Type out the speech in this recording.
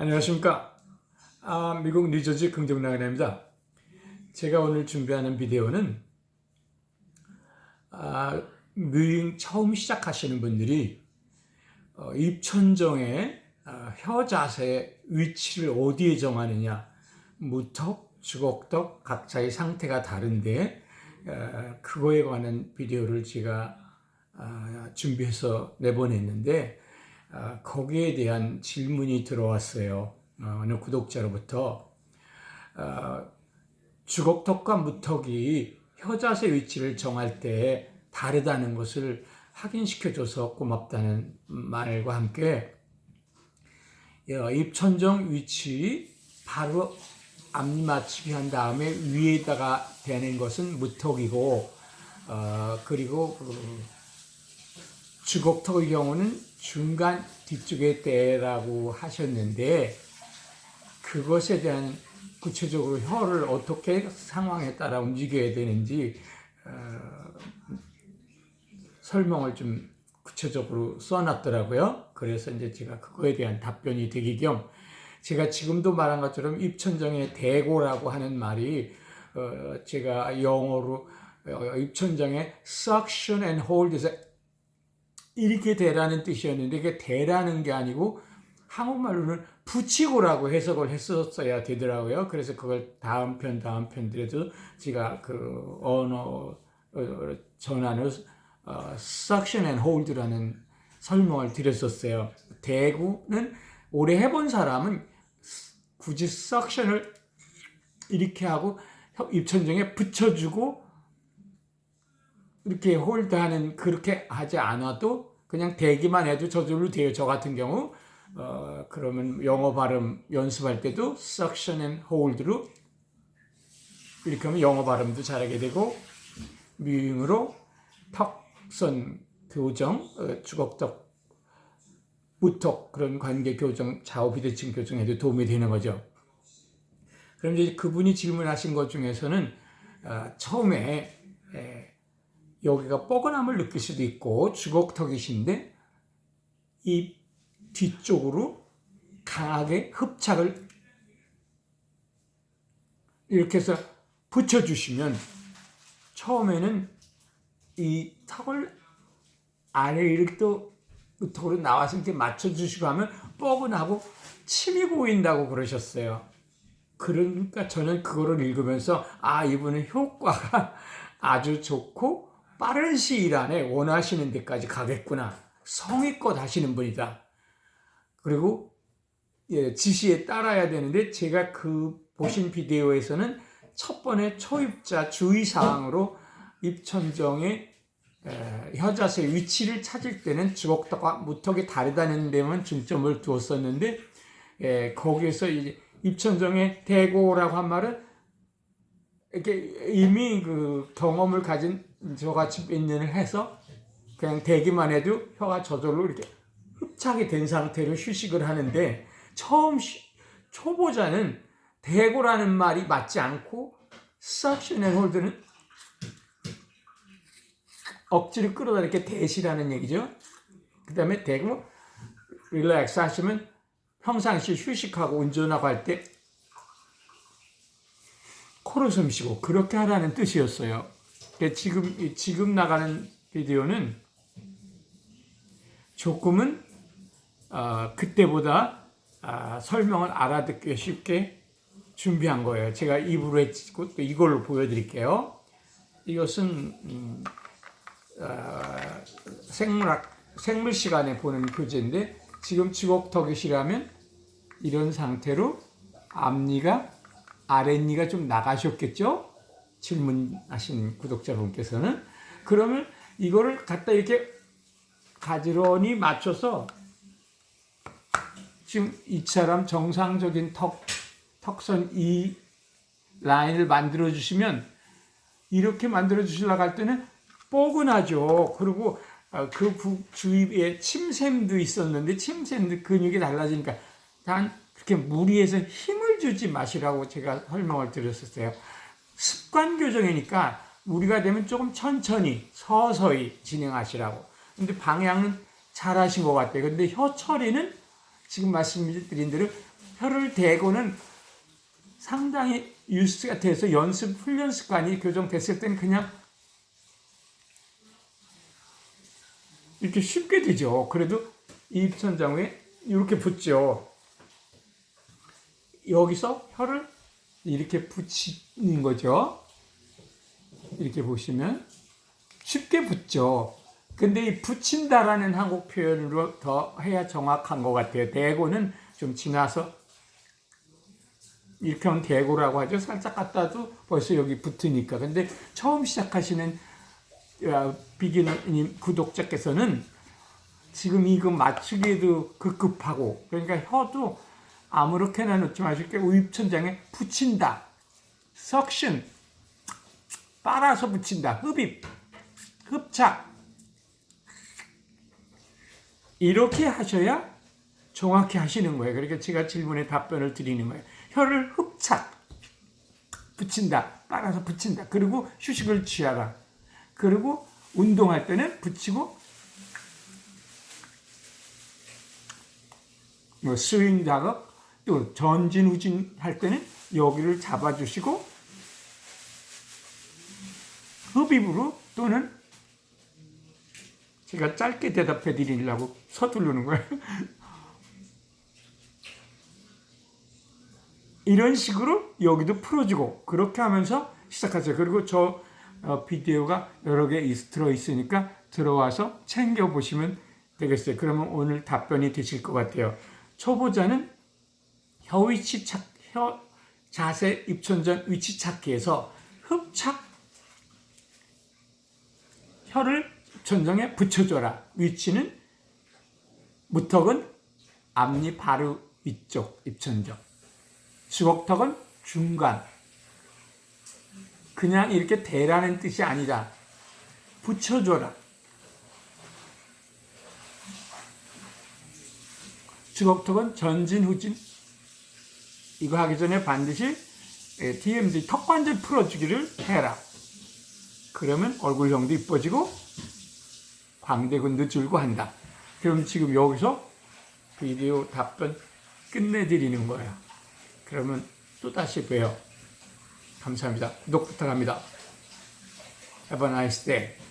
안녕하십니까. 아, 미국 뉴저지 긍정나그입니다 제가 오늘 준비하는 비디오는 아, 뮤잉 처음 시작하시는 분들이 어, 입천정의 아, 혀 자세 위치를 어디에 정하느냐 무턱, 주걱턱 각자의 상태가 다른데 어, 그거에 관한 비디오를 제가 아, 준비해서 내보냈는데 아, 거기에 대한 질문이 들어왔어요. 어, 어느 구독자로부터 아, 주걱턱과 무턱이 혀자세 위치를 정할 때 다르다는 것을 확인시켜줘서 고맙다는 말과 함께 어, 입천정 위치 바로 앞맞추기 한 다음에 위에다가 대는 것은 무턱이고 어, 그리고 그 주걱턱의 경우는 중간 뒤쪽에 대라고 하셨는데 그것에 대한 구체적으로 혀를 어떻게 상황에 따라 움직여야 되는지 어, 설명을 좀 구체적으로 써놨더라고요. 그래서 이제 제가 그거에 대한 답변이 되기 겸 제가 지금도 말한 것처럼 입천정의 대고라고 하는 말이 어, 제가 영어로 어, 입천정의 suction and hold에서 이렇게 대라는 뜻이었는데 이게 대라는 게 아니고 한국말로는 붙이고라고 해석을 했었어야 되더라고요. 그래서 그걸 다음 편 다음 편들에도 제가 그 언어 어, 전환을 어, suction and hold라는 설명을 드렸었어요. 대구는 오래 해본 사람은 굳이 suction을 이렇게 하고 입천정에 붙여주고 이렇게 홀드하는 그렇게 하지 않아도 그냥 대기만 해도 저절로 돼요. 저 같은 경우 어, 그러면 영어 발음 연습할 때도 suction and hold로 이렇게 하면 영어 발음도 잘하게 되고 뮤잉으로 턱선 교정, 어, 주걱턱, 무턱 그런 관계 교정, 좌우 비대칭 교정에도 도움이 되는 거죠. 그럼 이제 그분이 질문하신 것 중에서는 어, 처음에 에, 여기가 뻐근함을 느낄 수도 있고 주걱턱이신데 이 뒤쪽으로 강하게 흡착을 이렇게 해서 붙여주시면 처음에는 이 턱을 아래 이렇게 또 턱으로 나와서 이렇게 맞춰주시고 하면 뻐근하고 침이 보인다고 그러셨어요. 그러니까 저는 그거를 읽으면서 아 이분은 효과가 아주 좋고 빠른 시일 안에 원하시는 데까지 가겠구나. 성의껏 하시는 분이다. 그리고 예, 지시에 따라야 되는데 제가 그 보신 비디오에서는 첫 번에 초입자 주의사항으로 입천정의 에, 혀자세 위치를 찾을 때는 주걱턱과 무턱이 다르다는 데만 중점을 두었었는데 에, 거기에서 이제 입천정의 대고라고 한 말은 이렇게 이미 그 경험을 가진 저같이 몇 년을 해서 그냥 대기만 해도 혀가 저절로 이렇게 흡착이 된 상태로 휴식을 하는데 처음 시, 초보자는 대고라는 말이 맞지 않고 suction and hold는 억지로 끌어다 이렇게 대시라는 얘기죠. 그 다음에 대고 릴렉스 하시면 평상시 휴식하고 운전하고 할 때 코로 숨 쉬고 그렇게 하라는 뜻이었어요. 지금 지금 나가는 비디오는 조금은 어, 그때보다 어, 설명을 알아듣기 쉽게 준비한 거예요. 제가 입으로 했고 또 이걸로 보여드릴게요. 이것은 음, 어, 생물학 생물 시간에 보는 교재인데 지금 주걱턱이시라면 이런 상태로 앞니가 아랫니가 좀 나가셨겠죠? 질문하신 구독자분께서는 그러면 이거를 갖다 이렇게 가지런히 맞춰서 지금 이처럼 정상적인 턱 턱선 이 라인을 만들어 주시면 이렇게 만들어 주시려고 할 때는 뻐근하죠. 그리고 그 주위에 침샘도 있었는데 침샘도 근육이 달라지니까 단 그렇게 무리해서 힘을 주지 마시라고 제가 설명을 드렸었어요. 습관 교정이니까 우리가 되면 조금 천천히 서서히 진행하시라고. 근데 방향은 잘 하신 것 같아요. 근데 혀 처리는 지금 말씀드린 대로 혀를 대고는 상당히 유스가 돼서 연습 훈련 습관이 교정됐을 때는 그냥 이렇게 쉽게 되죠. 그래도 이 입천장에 이렇게 붙죠. 여기서 혀를 이렇게 붙이는 거죠. 이렇게 보시면 쉽게 붙죠. 근데 이 붙인다라는 한국 표현으로 더 해야 정확한 것 같아요. 대고는 좀 지나서 이렇게 하면 대고라고 하죠. 살짝 갖다도 벌써 여기 붙으니까. 근데 처음 시작하시는 어, 비기너님 구독자께서는 지금 이거 맞추기에도 급급하고 그러니까 혀도 아무렇게나 놓지 마실게요. 우입천장에 붙인다. 석션 빨아서 붙인다. 흡입 흡착 이렇게 하셔야 정확히 하시는 거예요. 그러니까 제가 질문에 답변을 드리는 거예요. 혀를 흡착 붙인다. 빨아서 붙인다. 그리고 휴식을 취하라. 그리고 운동할 때는 붙이고 뭐 스윙 작업 또 전진 후진 할 때는 여기를 잡아주시고 흡입으로 또는 제가 짧게 대답해 드리려고 서두르는 거예요. 이런 식으로 여기도 풀어주고 그렇게 하면서 시작하세요. 그리고 저 어, 비디오가 여러 개 있- 들어 있으니까 들어와서 챙겨 보시면 되겠어요. 그러면 오늘 답변이 되실 것 같아요. 초보자는 혀 위치 찾, 혀 자세 입천장 위치 찾기에서 흡착 혀를 입천장에 붙여줘라. 위치는 무턱은 앞니 바로 위쪽 입천장. 주걱턱은 중간. 그냥 이렇게 대라는 뜻이 아니라 붙여줘라. 주걱턱은 전진 후진. 이거 하기 전에 반드시 예, DMD 턱관절 풀어주기를 해라. 그러면 얼굴형도 이뻐지고 광대근도 줄고 한다. 그럼 지금 여기서 비디오 답변 끝내드리는 거야. 그러면 또 다시 봬요. 감사합니다. 구독 부탁합니다. Have a nice day.